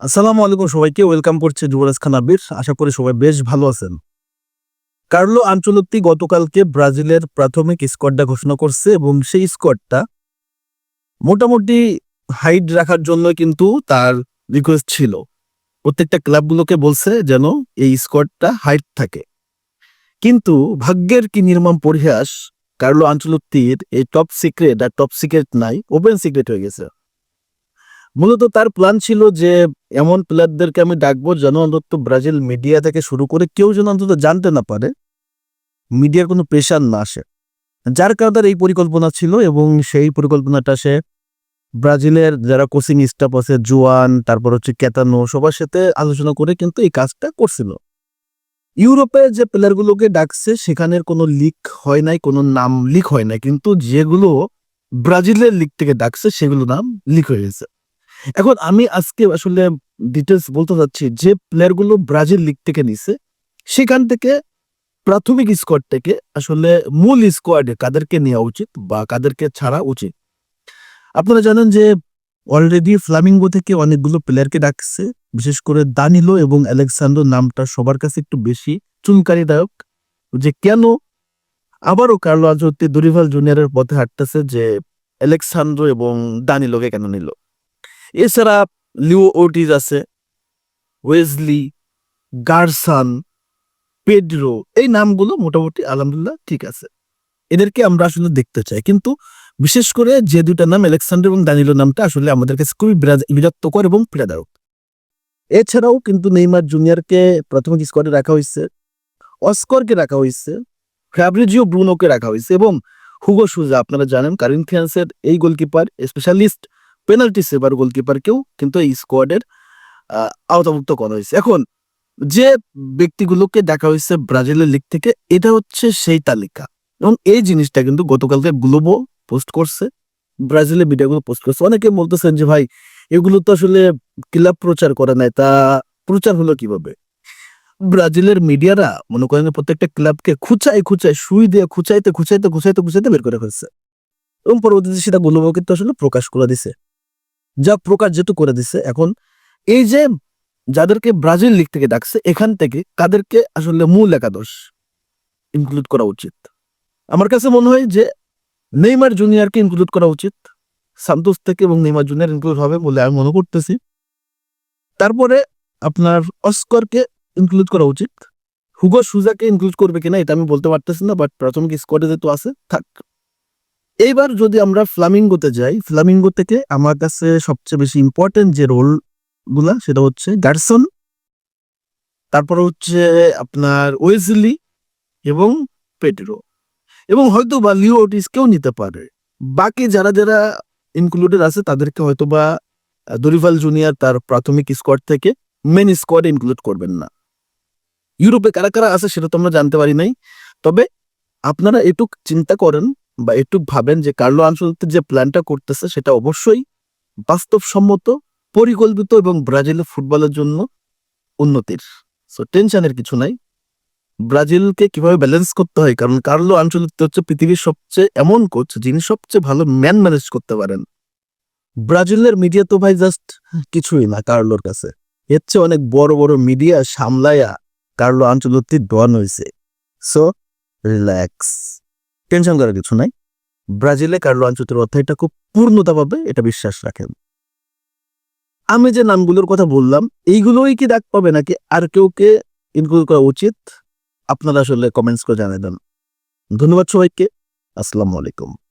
আসসালামু আলাইকুম সবাইকে, ওয়েলকাম যুবরাজ খান আবির। আশা করি সবাই বেশ ভালো আছেন। কার্লো আঞ্চলত্তি গতকালকে ব্রাজিলের প্রাথমিক স্কোয়াডটা ঘোষণা করছে এবং সেই স্কোয়াডটা মোটামুটি হাইট রাখার জন্য কিন্তু তার রিকোয়েস্ট ছিল। প্রত্যেকটা ক্লাবগুলোকে বলছে যেন এই স্কোয়াডটা হাইট থাকে। কিন্তু ভাগ্যের কি নির্মম পরিহাস, কার্লো আঞ্চলত্তির এই টপ সিক্রেট আর টপ সিক্রেট নাই ওপেন সিক্রেট হয়ে গেছে। মূলত তার প্ল্যান ছিল যে এমন প্লেয়ারদেরকে আমি ডাকবো যেন অন্তত ব্রাজিল মিডিয়া থেকে শুরু করে কেউ যেন অন্তত জানতে না পারে মিডিয়ার কোনো প্রেশার না আসে। যার কারণে তার এই পরিকল্পনা ছিল এবং সেই পরিকল্পনাটা সে ব্রাজিলের যারা কোচিং স্টাফ আছে, জোয়ান, তারপর হচ্ছে কেতানো সবার সাথে আলোচনা করে কিন্তু এই কাজটা করছিল। ইউরোপে যে প্লেয়ারগুলোকে ডাকছে, সেখানের কোনো লিক হয় নাই, কোনো নাম লিক হয় নাই, কিন্তু যেগুলো ব্রাজিলের লিগ থেকে ডাকছে সেগুলো নাম লিক হয়ে গেছে। এখন আমি আজকে আসলে ডিটেলস বলতে চাচ্ছি যে প্লেয়ারগুলো ব্রাজিল লিগ থেকে নিছে, সেখান থেকে প্রাথমিক স্কোয়াড থেকে আসলে মূল স্কোয়াডে কাদেরকে নেওয়া উচিত বা কাদেরকে ছাড়া উচিত? আপনারা জানেন যে অলরেডি ফ্লামিঙ্গো থেকে অনেকগুলো প্লেয়ারকে ডাকছে, বিশেষ করে দানিলো এবং আলেকসান্ড্রো নামটা সবার কাছে একটু বেশি চুনকারিদায়ক যে কেন আবারও কার্লো আজতে দরিভাল জুনিয়রের পথে হাঁটতেছে যে আলেকসান্ড্রো এবং দানিলোকে কেন নিল? এছাড়া লিও ওটিজ আছে ওয়েজলি গার্সান, পেড্রো, এই নামগুলো মোটামুটি আলহামদুলিল্লাহ ঠিক আছে। এদেরকে আমরা আসলে দেখতে চাই। কিন্তু বিশেষ করে যে দুটা নাম, আলেকসান্ডার এবং দানিলো নামটা আসলে আমাদের কাছে খুবই বিরক্তকর এবং পীড়াদায়ক। এছাড়াও কিন্তু নেইমার জুনিয়রকে প্রাথমিক স্কোয়াডে রাখা হয়েছে, অস্করকে রাখা হয়েছে, ফ্যাব্রিজিও ব্রুনোকে রাখা হয়েছে এবং হুগো সুজা, আপনারা জানেন কারিনথিয়ান্সের এই গোলকিপার স্পেশালিস্ট পেনাল্টি সেভার গোলকিপারকেও কিন্তু এই স্কোয়াডের আওতাভুক্ত করা হয়েছে। এখন, যে ব্যক্তিগুলোকে দেখা হয়েছে ব্রাজিলের লিগ থেকে, এটা হচ্ছে সেই তালিকা। এবং এই জিনিসটা কিন্তু গতকালকে গ্লোবো পোস্ট করছে, ব্রাজিলের মিডিয়াগুলো পোস্ট করছে। অনেকে বলতেছেন যে, ভাই, এগুলো তো আসলে ক্লাব প্রচার করে নাই, তা প্রচার হলো কীভাবে? ব্রাজিলের মিডিয়ারা মনে করেন প্রত্যেকটা ক্লাবকে খুচাই খুচাই সুই দিয়ে খুচাইতে খুচাইতে খুচাইতে খুচাইতে বের করে ফেলছে। এবং পরবর্তীতে সেটা গ্লোবো কিন্তু আসলে প্রকাশ করে দিছে। যা প্রকাশ যেহেতু করে দিছে, এখন এই যে যাদেরকে ব্রাজিল লিগ থেকে ডাকছে, এখান থেকে কাদেরকে আসলে মূল একাদশ ইনক্লুড করা উচিত? আমার কাছে মনে হয় যে নেইমার জুনিয়রকে ইনক্লুড করা উচিত। সান্তোস থেকে এবং নেইমার জুনিয়র ইনক্লুড হবে বলে আমি মনে করতেছি। তারপরে আপনার অস্করকে ইনক্লুড করা উচিত। হুগো সুজাকে ইনক্লুড করবে কিনা এটা আমি বলতে পারতেছি না বাট প্রাথমিক স্কোয়াডে যেহেতু আছে, থাক। এইবার যদি আমরা ফ্লামিঙ্গোতে যাই, ফ্লামিঙ্গো থেকে আমার কাছে সবচেয়ে বেশি ইম্পর্টেন্ট যে রোলগুলা সেটা হচ্ছে গার্সন তারপর হচ্ছে আপনার ওয়েজলি এবং পেটেরো এবং হয়তো বা লিও ওটিসকেও নিতে পারে। বাকি যারা যারা ইনক্লুডেড আছে, তাদেরকে হয়তো বা দরিভাল জুনিয়র তার প্রাথমিক স্কোয়াড থেকে মেন স্কোয়াডে ইনক্লুড করবেন না। ইউরোপে কারা কারা আছে সেটা তো আমরা জানতে পারি নাই। তবে আপনারা এটুক চিন্তা করেন বা একটু ভাবেন যে কার্লো আনসলতে যে প্ল্যানটা করতেছে সেটা অবশ্যই বাস্তবসম্মত, পরিকল্পিত এবং ব্রাজিলের ফুটবলের জন্য উন্নতির। সো টেনশনের কিছু নাই। ব্রাজিলকে কীভাবে ব্যালেন্স করতে হয়? কারণ কার্লো আঞ্চলিক হচ্ছে পৃথিবীর সবচেয়ে এমন কোচ যিনি সবচেয়ে ভালো ম্যান ম্যানেজ করতে পারেন। ব্রাজিলের মিডিয়া তো ভাই জাস্ট কিছুই না কার্লোর কাছে। এর চেয়ে অনেক বড় বড় মিডিয়া সামলায়া কার্লো আঞ্চলত্তি ডন হয়েছে সো রিল্যাক্স টেনশন করার কিছু নাই। ব্রাজিলে কার্লো আঞ্চলতির অধ্যায়টা খুব পূর্ণতা পাবে এটা বিশ্বাস রাখেন। আমি যে নামগুলোর কথা বললাম, এইগুলোই কি ডাক পাবে নাকি? আর কেউ কে ইনক্লুড করা উচিত? আপনারা আসলে কমেন্টস করে জানিয়ে দেন। ধন্যবাদ সবাইকে। আসসালামু আলাইকুম।